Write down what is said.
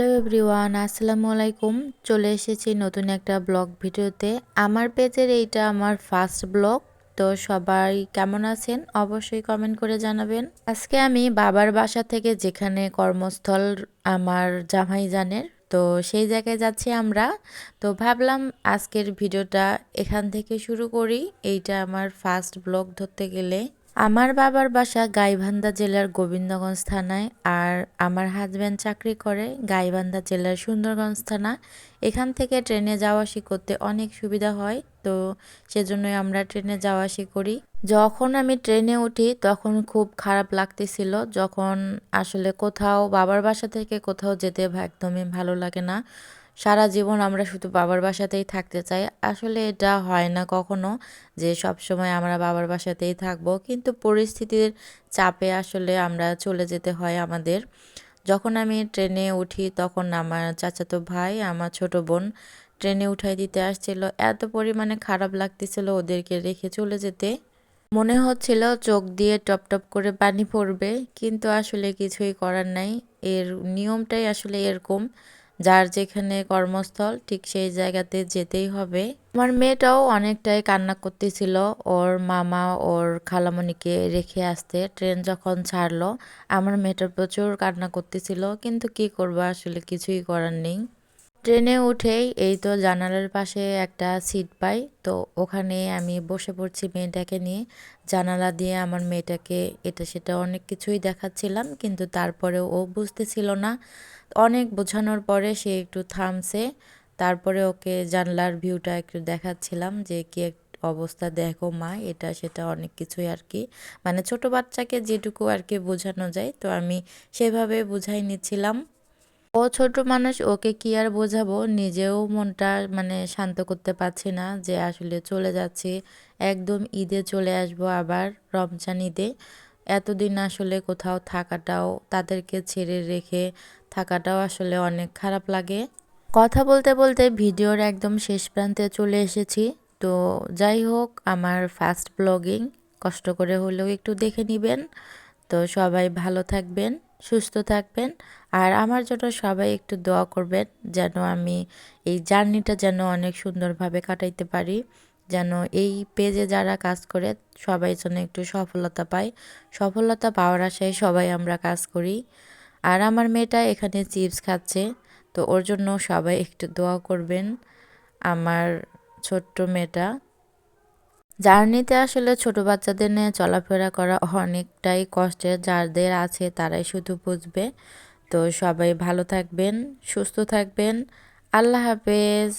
Hello everyone, আসসালামু আলাইকুম। চলে এসেছি নতুন একটা ব্লগ ভিডিওতে। আমার পেজের এইটা আমার ফার্স্ট ব্লগ। তো সবাই কেমন আছেন? অবশ্যই কমেন্ট করে জানাবেন। আজকে আমি বাবার বাসা থেকে যেখানে কর্মস্থল আমার জামাই জানের, তো সেই জায়গায় যাচ্ছি আমরা। তো ভাবলাম আজকের ভিডিওটা এখান থেকে শুরু করি। এইটা আমার ফার্স্ট ব্লগ ধরতে গেলে। আমার বাবার বাসা গাইবান্ধা জেলার গোবিন্দগঞ্জ থানায় আর আমার হাজব্যান্ড চাকরি করে গাইবান্ধা জেলার সুন্দরগঞ্জ থানা। এখান থেকে ট্রেনে যাওয়া আসি করতে অনেক সুবিধা হয়, তো সেজন্যই আমরা ট্রেনে যাওয়া আসি করি। যখন আমি ট্রেনে উঠি তখন খুব খারাপ লাগতেছিল, যখন আসলে কোথাও বাবার বাসা থেকে কোথাও যেতে একদমই ভালো লাগে না। সারা জীবন আমরা শুধু বাবার বাসাতেই থাকতে চাই। আসলে এটা হয় না কখনো যে সব সময় আমরা বাবার বাসাতেই থাকব। কিন্তু পরিস্থিতির চাপে আসলে আমরা চলে যেতে হয় আমাদের। যখন আমি ট্রেনে উঠি তখন আমার চাচাতো ভাই, আমার ছোট বোন ট্রেনে উঠাই দিতে আসছিল। এত পরিমাণে খারাপ লাগতেছিল ওদেরকে রেখে চলে যেতে। মনে হচ্ছিল চোখ দিয়ে টপ টপ করে পানি পড়বে, কিন্তু আসলে কিছুই করার নাই। এর নিয়মটাই আসলে এরকম। যার যেখানে কর্মস্থল, ঠিক সেই জায়গাতে যেতেই হবে। আমার মেয়েটাও অনেকটাই কান্না করতেছিল। ওর মামা ওর খালামণিকে রেখে আসতে ট্রেন যখন ছাড়লো, আমার মেয়েটা প্রচুর কান্না করতেছিল। কিন্তু কি করব, আসলে কিছুই করার নেই। ট্রেনে উঠেই এই তো জানালার পাশে একটা সিট পাই। তো ওখানে আমি বসে পড়ছি মেয়েটাকে নিয়ে। জানালা দিয়ে আমার মেয়েটাকে এটা সেটা অনেক কিছুই দেখাচ্ছিলাম, কিন্তু তারপরে ও বুঝতেছিল না। অনেক বোঝানোর পরে সে একটু থামছে। তারপরে ওকে জানলার ভিউটা একটু দেখাচ্ছিলাম যে কি অবস্থা, দেখো মা, এটা সেটা অনেক কিছুই আর কি। মানে ছোট বাচ্চাকে যেটুকু আর কি বোঝানো যায়, তো আমি সেভাবে বুঝাই নিচ্ছিলাম। ও ছোট মানুষ, ওকে কি আর বোঝাবো? নিজেও মনটা মানে শান্ত করতে পারছি না যে আসলে চলে যাচ্ছি। একদম ঈদে চলে আসব আবার রমজান ঈদে। এতদিন আসলে কোথাও থাকাটাও, তাদেরকে ছেড়ে রেখে থাকাটাও আসলে অনেক খারাপ লাগে। কথা বলতে বলতে ভিডিওর একদম শেষ প্রান্তে চলে এসেছি। তো যাই হোক, আমার ফার্স্ট ব্লগিং কষ্ট করে হলেও একটু দেখে নেবেন। তো সবাই ভালো থাকবেন। সুস্থ থাকবেন। আর আমার জন্য সবাই একটু দোয়া করবেন যেন আমি এই জার্নিটা যেন অনেক সুন্দরভাবে কাটাইতে পারি, যেন এই পেজে যারা কাজ করে সবাই যেন একটু সফলতা পায়। সফলতা পাওয়ার আশায় সবাই আমরা কাজ করি। আর আমার মেয়েটা এখানে চিপস খাচ্ছে, তো ওর জন্য সবাই একটু দোয়া করবেন। আমার ছোট্ট মেয়েটা জার্নিতে আসলে ছোট বাচ্চাদের নিয়ে চলাফেরা করা অনেকটাই কষ্টের। যাদের আছে তারাই শুধু বুঝবে। তো সবাই ভালো থাকবেন, সুস্থ থাকবেন। আল্লাহ হাফেজ।